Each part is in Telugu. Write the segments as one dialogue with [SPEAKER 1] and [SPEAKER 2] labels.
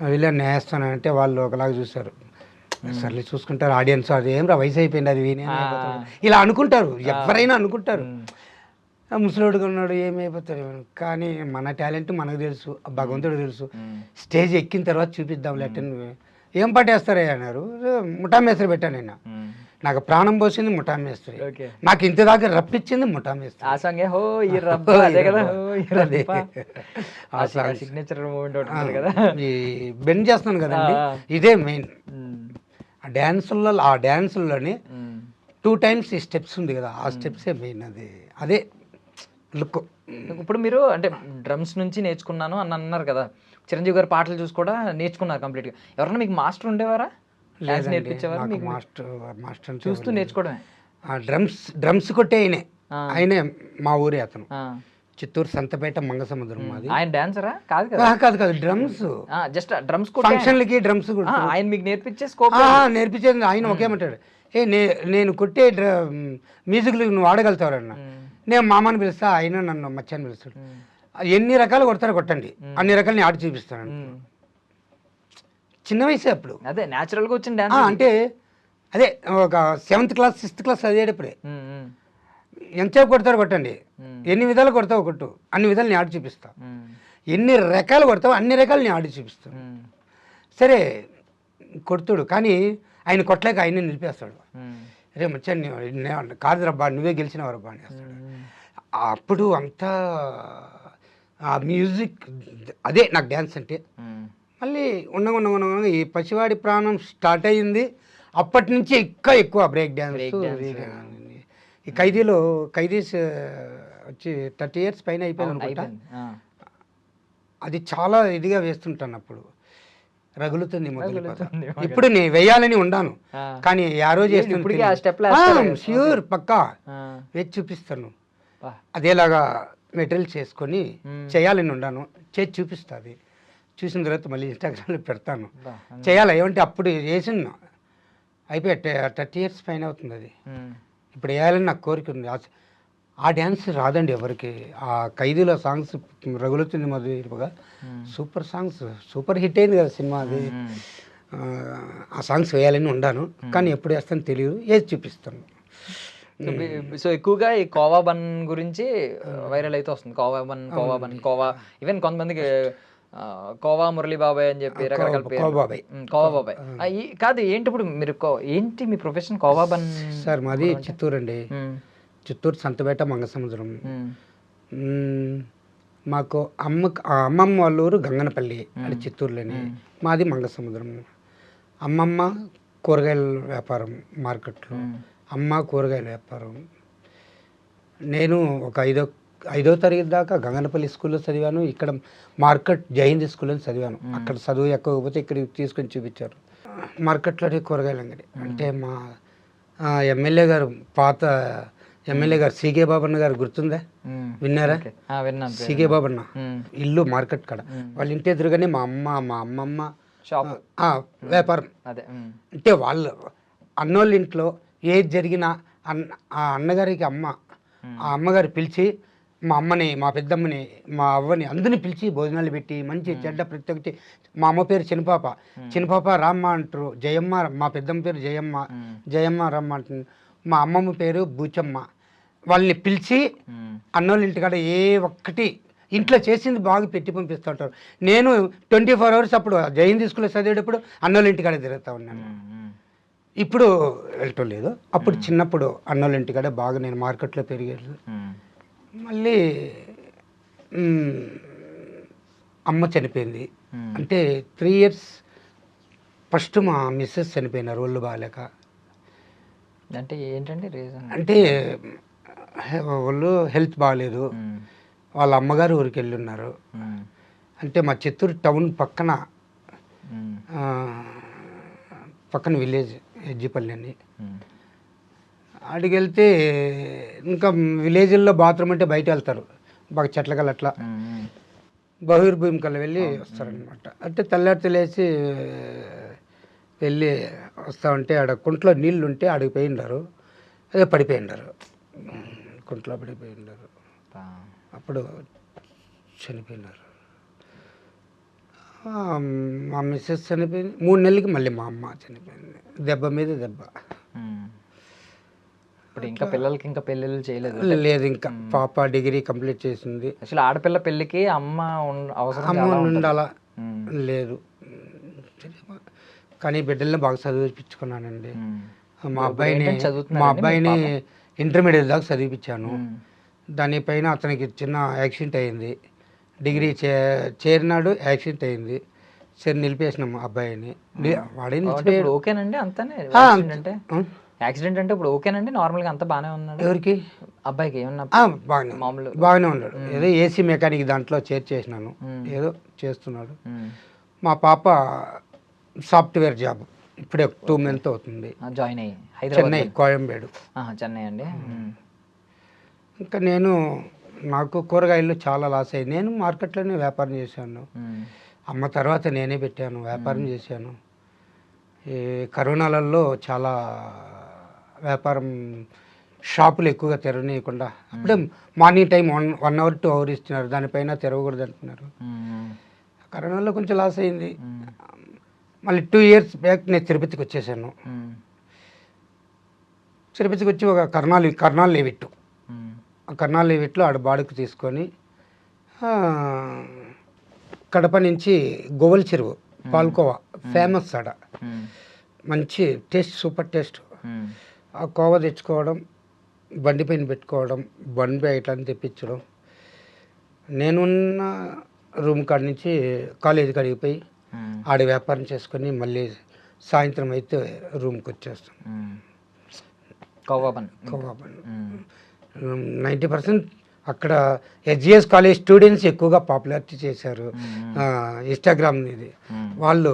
[SPEAKER 1] వెళ్ళి నేస్తాను అంటే వాళ్ళు ఒకలాగా చూస్తారు. సర్లే చూసుకుంటారు ఆడియన్స్ అది ఏం రా వయసు అయిపోయింది అది వీనే. ఇలా అనుకుంటారు ఎవరైనా అనుకుంటారు. ముసలోడుగా ఉన్నాడు ఏమైపోతాడు కానీ మన టాలెంట్ మనకు తెలుసు భగవంతుడు తెలుసు. స్టేజ్ ఎక్కిన తర్వాత చూపిద్దాం లెట్టన్ ఏం పట్టేస్తారే అన్నారు? ముఠా మేస్త్రి పెట్టాను నేను నాకు ప్రాణం పోసింది ముఠా మేస్త్రి
[SPEAKER 2] ఓకే.
[SPEAKER 1] నాకు ఇంత దాకా రప్పించింది ముఠా మేస్త్రి
[SPEAKER 2] ఆ సాంగ్ హో ఈ రబ్బ అదే కదా
[SPEAKER 1] ఆ.
[SPEAKER 2] సిగ్నేచర్ మూమెంట్ ఒకటి ఉంటుంది కదా.
[SPEAKER 1] ఈ బెండ్ చేస్తున్నాను కదండి. ఇదే మెయిన్ ఆ డ్యాన్సుల్లో ఆ డ్యాన్సుల్లోనే టూ టైమ్స్ ఈ స్టెప్స్ ఉంది కదా ఆ స్టెప్సే మెయిన్ అది. అదే లుక్
[SPEAKER 2] ఇప్పుడు మీరు అంటే డ్రమ్స్ నుంచి నేర్చుకున్నాను అని అన్నారు కదా. చిరంజీవి గారి పాటలు చూసి కూడా నేర్చుకున్నారు కంప్లీట్గా ఎవరన్నా మీకు మాస్టర్ ఉండేవారా? నేర్పించేవారు మీకు
[SPEAKER 1] మాస్టర్ మాస్టర్
[SPEAKER 2] చూస్తూ నేర్చుకోవడమే.
[SPEAKER 1] ఆ డ్రమ్స్ డ్రమ్స్ కొట్టే ఆయనే. ఆయనే మా ఊరే అతను. చిత్తూరు సంతపేట మంగసముద్రం మాది.
[SPEAKER 2] ఆయన డాన్సరా? కాదు కదా.
[SPEAKER 1] కాదు కాదు డ్రమ్స్.
[SPEAKER 2] జస్ట్ డ్రమ్స్
[SPEAKER 1] ఫంక్షన్లకి డ్రమ్స్ కూడా
[SPEAKER 2] ఆయన మీకు నేర్పించే స్కోప్
[SPEAKER 1] నేర్పించేది ఆయన ఒకేమంటాడు ఏ నేను కొట్టే మ్యూజిక్లు నువ్వు ఆడగలుగుతావరన్న నేను మామని పిలుస్తా ఆయన నన్ను మచ్చని పిలుస్తాడు. ఎన్ని రకాలు కొడతారో కొట్టండి. అన్ని రకాలు నేను ఆడి చూపిస్తాను చిన్న వయసే అప్పుడు.
[SPEAKER 2] అదే న్యాచురల్గా వచ్చిన
[SPEAKER 1] ఆ,
[SPEAKER 2] డాన్స్
[SPEAKER 1] అంటే అదే ఒక సెవెంత్ క్లాస్ సిక్స్త్ క్లాస్ చదివేటప్పుడే. ఎంతసేపు కొడతారో కొట్టండి. ఎన్ని విధాలు కొడతావు కొట్టు. అన్ని విధాలు నేను ఆడి చూపిస్తా. ఎన్ని రకాలు కొడతావు అన్ని రకాలు నేను ఆడి చూపిస్తాను. సరే కొడుతుడు. కానీ ఆయన కొట్టలేక ఆయన నిలిపేస్తాడు. రే మచ్చా కాదు రబ్బా నువ్వే గెలిచినావు రబ్బా అనేస్తాడు. అప్పుడు అంతా ఆ మ్యూజిక్ అదే నాకు డ్యాన్స్ అంటే మళ్ళీ ఉండగా ఉండగా ఉండగా ఈ పసివాడి ప్రాణం స్టార్ట్ అయ్యింది. అప్పటి నుంచి ఇంకా ఎక్కువ బ్రేక్ డ్యాన్స్ ఈ ఖైదీలో ఖైదీస్ వచ్చి థర్టీ ఇయర్స్ పైన అయిపోయింది అనుకుంటా. అది చాలా ఇదిగా వేస్తుంటాను అప్పుడు రగులుతుంది ఇప్పుడు నేను వేయాలని ఉండాను. కానీ ఆ రోజు? ష్యూర్ పక్కా. వేసి చూపిస్తాను. అదేలాగా మెటీరియల్ చేసుకొని చేయాలని ఉండాను. చేసి చూపిస్తుంది చూసిన తర్వాత మళ్ళీ ఇన్స్టాగ్రామ్లో పెడతాను. చేయాలి? ఏమంటే అప్పుడు చేసిన. అయిపోయి థర్టీ ఇయర్స్ పైన అవుతుంది అది. ఇప్పుడు వేయాలని నాకు కోరిక ఉంది. ఆ- డ్యాన్స్ రాదండి ఎవరికి. ఆ ఖైదీలో సాంగ్స్ రగులుతుంది మధుగా సూపర్ సాంగ్స్ సూపర్ హిట్ అయింది కదా సినిమా అది. ఆ, సాంగ్స్ వేయాలని ఉండాను. కానీ ఎప్పుడు వేస్తాను తెలియదు. ఏది చూపిస్తాను.
[SPEAKER 2] సో ఎక్కువగా ఈ కోవా బన్ గురించి వైరల్ అయితే వస్తుంది. Kova bun Kova bun Kova even కొంతమందికి కోవా మురళీ బాబాయ్ అని చెప్పి రకరకాల పేర్లు.
[SPEAKER 1] కోవా బాబాయ్.
[SPEAKER 2] ఉమ్, కోవా బాబాయ్. ఆ, ఈ- కాదు ఏంటి ఇప్పుడు మీరు ఏంటి మీ ప్రొఫెషన్? కోవా బన్
[SPEAKER 1] సార్ మాది చిత్తూరు అండి చిత్తూరు సంతపేట మంగసముద్రం. మాకు అమ్మ అమ్మమ్మ వాళ్ళ ఊరు గంగనపల్లి అది చిత్తూరులోని. మాది మంగసముద్రం అమ్మమ్మ కూరగాయల వ్యాపారం మార్కెట్లో. అమ్మ కూరగాయల వ్యాపారం. నేను ఒక ఐదో ఐదో తరగతి దాకా గంగనపల్లి స్కూల్లో చదివాను. ఇక్కడ మార్కెట్ జైహింద్ స్కూల్లో చదివాను. అక్కడ చదువు ఎక్కకపోతే ఇక్కడ తీసుకొని చూపించారు. మార్కెట్లోనే కూరగాయల అంగడి అంటే మా ఎమ్మెల్యే గారు పాత ఎమ్మెల్యే గారు సీకే బాబన్న గారు గుర్తుందా. విన్నారా? సీకే బాబన్న. ఇల్లు మార్కెట్ కాడ. వాళ్ళ ఇంటి ఎదురుగానే మా అమ్మ మా అమ్మమ్మ వ్యాపారం. అంటే వాళ్ళు అన్నోళ్ళ ఇంట్లో ఏది జరిగినా అన్న ఆ అన్నగారికి అమ్మ ఆ అమ్మగారు పిలిచి మా అమ్మని మా పెద్దమ్మని మా అవ్వని అందరిని పిలిచి భోజనాలు పెట్టి మంచి చెడ్డ ప్రతి ఒక్కటి మా అమ్మ పేరు చిన్నపాప. చిన్నపాప రామ్మ అంటారు జయమ్మ మా పెద్దమ్మ పేరు జయమ్మ. జయమ్మ రమ్మ అంటుంది. మా అమ్మమ్మ పేరు బూచమ్మ. వాళ్ళని పిలిచి అన్నోళ్ళ ఇంటికాడ ఏ ఒక్కటి ఇంట్లో చేసింది బాగా పెట్టి పంపిస్తూ ఉంటారు నేను ట్వంటీ ఫోర్ అవర్స్ అప్పుడు జైన్ స్కూల్లో చదివేటప్పుడు అన్నోళ్ళ ఇంటికాడ తిరుగుతూ ఉన్నాను. ఇప్పుడు వెళ్ళటం లేదు. అప్పుడు చిన్నప్పుడు అన్నోళ్ళ ఇంటికాడ బాగా నేను మార్కెట్లో పెరిగాను.
[SPEAKER 2] ఉమ్,
[SPEAKER 1] మళ్ళీ అమ్మ చనిపోయింది. అంటే త్రీ ఇయర్స్ ఫస్ట్ మా మిస్సెస్ చనిపోయినారు ఒళ్ళు బాగాలేక.
[SPEAKER 2] అంటే ఏంటండి రీజన్?
[SPEAKER 1] అంటే వాళ్ళు హెల్త్ బాగాలేదు. వాళ్ళ అమ్మగారు ఊరికి వెళ్ళి ఉన్నారు అంటే మా చిత్తూరు టౌన్ పక్కన పక్కన విలేజ్ ఎజ్జిపల్లి అని. ఆడికి వెళ్తే ఇంకా విలేజ్ల్లో బాత్రూమ్ అంటే బయట వెళ్తారు బాగా చెట్లకల్ అట్లా. బహిర్భూమి కల్లా వెళ్ళి వస్తారనమాట అంటే తెల్లారి తెలిసి వెళ్ళి వస్తా ఉంటే ఆడ కుంట్లో నీళ్ళు ఉంటే ఆడికి పోయి ఉండారు అదే పడిపోయి ఉండారు కుంట్లో పడిపోయి ఉండారు అప్పుడు చనిపోయినారు. మా మిస్సెస్ చనిపోయింది. మూడు నెలలకి మళ్ళీ మా అమ్మ చనిపోయింది. దెబ్బ మీద దెబ్బ.
[SPEAKER 2] ఇప్పుడు ఇంకా పిల్లలకి ఇంకా పెళ్ళిళ్ళు చేయలేదు
[SPEAKER 1] లేదు ఇంకా. పాప డిగ్రీ కంప్లీట్ చేసింది.
[SPEAKER 2] అసలు ఆడపిల్ల పెళ్ళికి అమ్మ అవసరం
[SPEAKER 1] అమ్మ. ఉండాలా. లేదు. కానీ బిడ్డల్ని బాగా చదివిపించుకున్నానండి.
[SPEAKER 2] మ్మ్.
[SPEAKER 1] మా అబ్బాయిని మా అబ్బాయిని? ఇంటర్మీడియట్ దాకా చదివిపించాను.
[SPEAKER 2] మ్మ్.
[SPEAKER 1] దానిపైన అతనికి చిన్న యాక్సిడెంట్ అయింది. డిగ్రీ చే చేరినాడు యాక్సిడెంట్ అయింది. సరే నిలిపేసినాం మా అబ్బాయిని వాడే
[SPEAKER 2] ఓకేనండి అంతానే? అంటే? యాక్సిడెంట్ అంటే ఇప్పుడు ఓకేనండి నార్మల్గా అంతా బానే ఉన్నాడు.
[SPEAKER 1] ఎవరికి?
[SPEAKER 2] అబ్బాయికి ఏమన్నా?
[SPEAKER 1] బాగానే
[SPEAKER 2] మామూలు
[SPEAKER 1] బాగానే ఉన్నాడు. ఏదో ఏసీ మెకానిక్ దాంట్లో చేర్చేసినాను. ఏదో చేస్తున్నాడు. మా పాప సాఫ్ట్వేర్ జాబ్. ఇప్పుడే టూ మంత్ అవుతుంది.
[SPEAKER 2] జాయిన్ అయ్యి.
[SPEAKER 1] చెన్నై కోయంబేడు.
[SPEAKER 2] చెన్నై అండి.
[SPEAKER 1] ఇంకా నేను నాకు కూరగాయలు చాలా లాస్ అయ్యి నేను మార్కెట్లోనే వ్యాపారం చేశాను.
[SPEAKER 2] మ్మ్.
[SPEAKER 1] అమ్మ తర్వాత నేనే పెట్టాను వ్యాపారం చేశాను. ఈ కరోనాలలో చాలా వ్యాపారం షాపులు ఎక్కువగా తెరవనీయకుండా అప్పుడే morning time one one hour two hour ఇస్తున్నారు దానిపైన తెరవకూడదు అంటున్నారు. కరోనాలో కొంచెం లాస్ అయింది. మళ్ళీ టూ ఇయర్స్ బ్యాక్ నేను తిరుపతికి వచ్చేసాను. తిరుపతికి వచ్చి ఒక కర్నాలు కర్నాలు లేవిట్టు. ఆ కర్నాలు లేవిట్లో ఆడ బాడుకు తీసుకొని కడప నుంచి గోవల్ చెరువు పాల్కోవా ఫేమస్ ఆడ. మంచి టేస్ట్ సూపర్ టేస్ట్. ఆ కోవ తెచ్చుకోవడం బండి పైన పెట్టుకోవడం బండి బయట తెప్పించడం నేనున్న రూమ్ కాడ నుంచి కాలేజీ కాడికి పోయి. ఆడ వ్యాపారం చేసుకొని మళ్ళీ సాయంత్రం అయితే రూమ్కి వచ్చేస్తాం.
[SPEAKER 2] కోవా
[SPEAKER 1] కోవా. నైంటీ పర్సెంట్ అక్కడ హెచ్జిఎస్ కాలేజ్ స్టూడెంట్స్ ఎక్కువగా పాపులారిటీ చేశారు. ఇన్స్టాగ్రామ్ ఇది. వాళ్ళు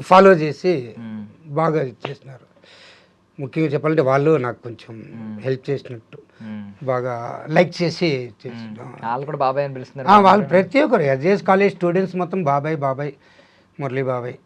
[SPEAKER 1] ఫాలో చేసి. బాగా చేసినారు ముఖ్యంగా చెప్పాలంటే వాళ్ళు నాకు కొంచెం హెల్ప్ చేసినట్టు. బాగా లైక్ చేసి
[SPEAKER 2] వాళ్ళు కూడా బాబాయ్ అని పిలుస్తున్నారు
[SPEAKER 1] ఆ, వాళ్ళు ప్రతి ఒక్కరు ఎస్జిఎస్ కాలేజ్ స్టూడెంట్స్ మొత్తం బాబాయ్ బాబాయ్ మురళీ బాబాయ్.